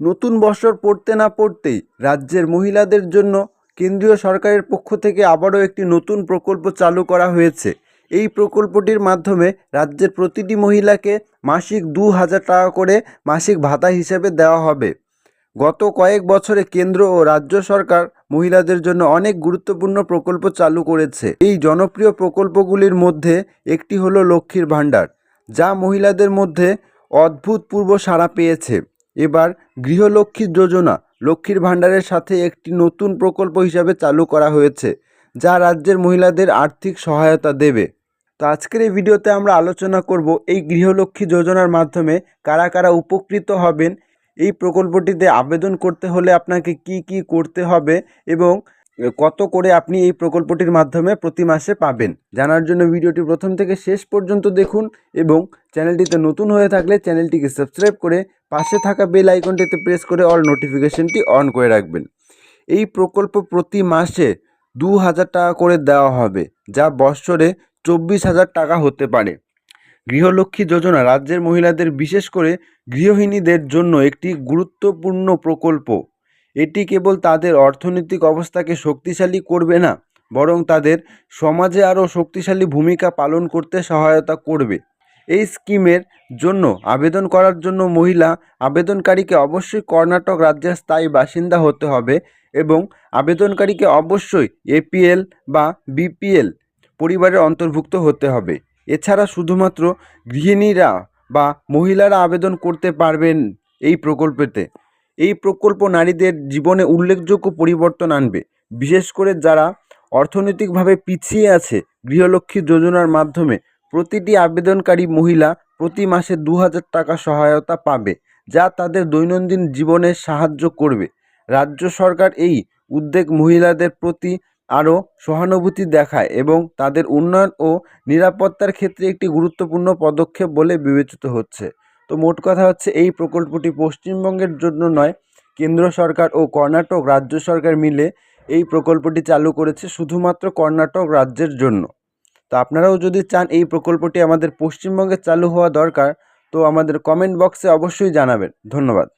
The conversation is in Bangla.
নতুন বছর পড়তে না পড়তেই রাজ্যের মহিলাদের জন্য কেন্দ্রীয় সরকারের পক্ষ থেকে আবারও একটি নতুন প্রকল্প চালু করা হয়েছে। এই প্রকল্পটির মাধ্যমে রাজ্যের প্রতিটি মহিলাকে মাসিক দু হাজার টাকা করে মাসিক ভাতা হিসেবে দেওয়া হবে। গত কয়েক বছরে কেন্দ্র ও রাজ্য সরকার মহিলাদের জন্য অনেক গুরুত্বপূর্ণ প্রকল্প চালু করেছে। এই জনপ্রিয় প্রকল্পগুলির মধ্যে একটি হলো লক্ষ্মীর ভাণ্ডার, যা মহিলাদের মধ্যে অদ্ভুতপূর্ব সাড়া পেয়েছে। এবার গৃহলক্ষ্মী যোজনা লক্ষ্মীর ভাণ্ডারের সাথে একটি নতুন প্রকল্প হিসাবে চালু করা হয়েছে, যা রাজ্যের মহিলাদের আর্থিক সহায়তা দেবে। তো আজকের এই ভিডিওতে আমরা আলোচনা করব এই গৃহলক্ষ্মী যোজনার মাধ্যমে কারা কারা উপকৃত হবেন, এই প্রকল্পটিতে আবেদন করতে হলে আপনাকে কি কি করতে হবে এবং কত করে আপনি এই প্রকল্পটির মাধ্যমে প্রতি মাসে পাবেন? জানার জন্য ভিডিওটি প্রথম থেকে শেষ পর্যন্ত দেখুন এবং চ্যানেলটিতে নতুন হয়ে থাকলে চ্যানেলটিকে সাবস্ক্রাইব করে পাশে থাকা বেল আইকনটিতে প্রেস করে অল নোটিফিকেশনটি অন করে রাখবেন। এই প্রকল্প প্রতি মাসে দু হাজার টাকা করে দেওয়া হবে, যা বৎসরে চব্বিশ হাজার টাকা হতে পারে। গৃহলক্ষ্মী যোজনা রাজ্যের মহিলাদের বিশেষ করে গৃহহীনীদের জন্য একটি গুরুত্বপূর্ণ প্রকল্প। এটি কেবল তাদের অর্থনৈতিক অবস্থাকে শক্তিশালী করবে না, বরং তাদের সমাজে আরও শক্তিশালী ভূমিকা পালন করতে সহায়তা করবে। এই স্কিমের জন্য আবেদন করার জন্য মহিলা আবেদনকারীকে অবশ্যই কর্ণাটক রাজ্যের স্থায়ী বাসিন্দা হতে হবে এবং আবেদনকারীকে অবশ্যই এপিএল বা বিপিএল পরিবারের অন্তর্ভুক্ত হতে হবে। এছাড়া শুধুমাত্র গৃহিণীরা বা মহিলারা আবেদন করতে পারবেন এই প্রকল্পেতে। এই প্রকল্প নারীদের জীবনে উল্লেখযোগ্য পরিবর্তন আনবে। বিশেষ করে যারা অর্থনৈতিকভাবে পিছিয়ে আছে, গৃহলক্ষ্মী যোজনার মাধ্যমে প্রতিটি আবেদনকারী মহিলা প্রতি মাসে দু হাজার টাকা সহায়তা পাবে, যা তাদের দৈনন্দিন জীবনে সাহায্য করবে। রাজ্য সরকার এই উদ্যোগ মহিলাদের প্রতি আরও সহানুভূতি দেখায় এবং তাদের উন্নয়ন ও নিরাপত্তার ক্ষেত্রে একটি গুরুত্বপূর্ণ পদক্ষেপ বলে বিবেচিত হচ্ছে। তো মোট কথা হচ্ছে এই প্রকল্পটি পশ্চিমবঙ্গের জন্য নয়, কেন্দ্র সরকার ও কর্ণাটক রাজ্য সরকার মিলে এই প্রকল্পটি চালু করেছে শুধুমাত্র কর্ণাটক রাজ্যের জন্য। তো আপনারাও যদি চান এই প্রকল্পটি আমাদের পশ্চিমবঙ্গে চালু হওয়া দরকার, তো আমাদের কমেন্ট বক্সে অবশ্যই জানাবেন। ধন্যবাদ।